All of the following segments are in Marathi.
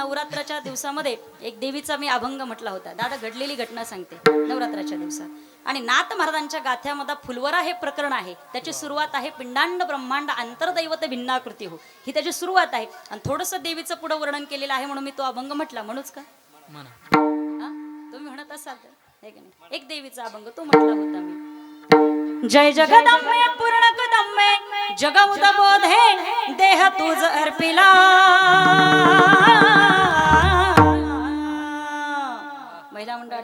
नवरात्राच्या दिवसामध्ये एक देवीचा मी अभंग म्हटला होता. दादा घडलेली घटना सांगते. नवरात्राच्या दिवसात. आणि नाथ महाराजांच्या गाथ्यामध्ये फुलवरा हे प्रकरण आहे. त्याची सुरुवात आहे पिंडांड ब्रह्मांड आंतरदैवत भिन्नाकृती हो. ही त्याची सुरुवात आहे. आणि थोडंसं देवीचं पुढं वर्णन केलेलं आहे म्हणून मी तो अभंग म्हटला. म्हणूच का? तुम्ही म्हणत असाल तर. एक देवीचा अभंग तो म्हटला होता मी. जय जगदंबे पूर्ण कदंबे. जगमुद बोधे देह तुझ अर्पिला.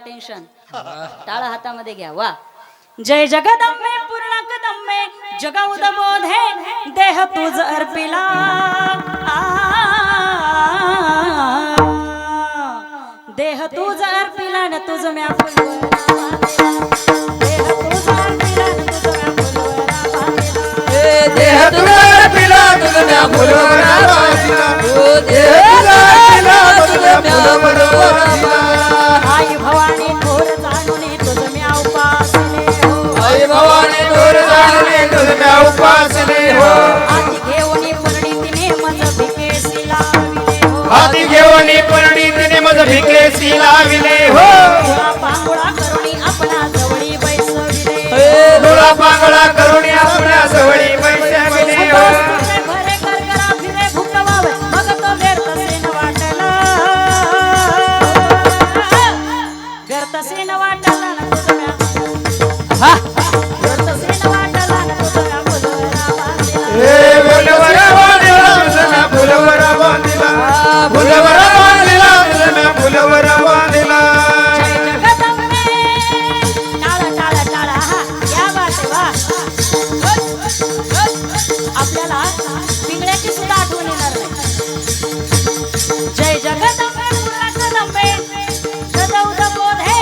टेन्शन टाळ हातामध्ये घ्या. वा. जय जगदंबे पूर्ण कदंबे जगमुद बोधे देह तुझ अर्पिला. देह तुझ अर्पिला न तुझ म्या फुलवरा तुझ्या उपासने हो. आधी घेऊन पंडितीने मज भिकेसी लाविले हो. हाती घेऊन पंडितने मज भिकेसी लाविले हो. तुला पांगुळा करुणी आपणा जवळी बैसविले डोळा पांगळा हो. भरे करकरा फिरे भुकवावे. मग तो व्यर्थसेन वाटला. व्यर्थसेन वाटला. न तुझ्या व्यर्थसेन जय जगदंबे पूर्ण कदंबे सदौद बोधे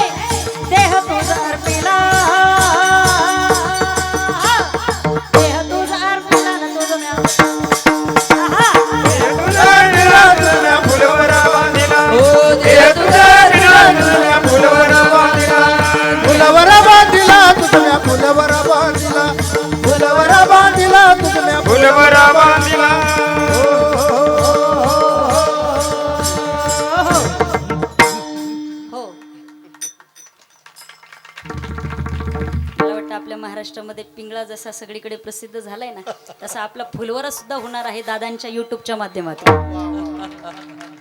देह तुझ अर्पिला देह तुझ अर्पिला न तुझ फुलवरा बांधिला फुलवरा बांधिला. तुझ्या फुलवरा आपल्या महाराष्ट्रामध्ये पिंगळा जसा सगळीकडे प्रसिद्ध झालाय ना तसा आपला फुलवरा सुद्धा होणार आहे दादांच्या युट्यूबच्या माध्यमातून.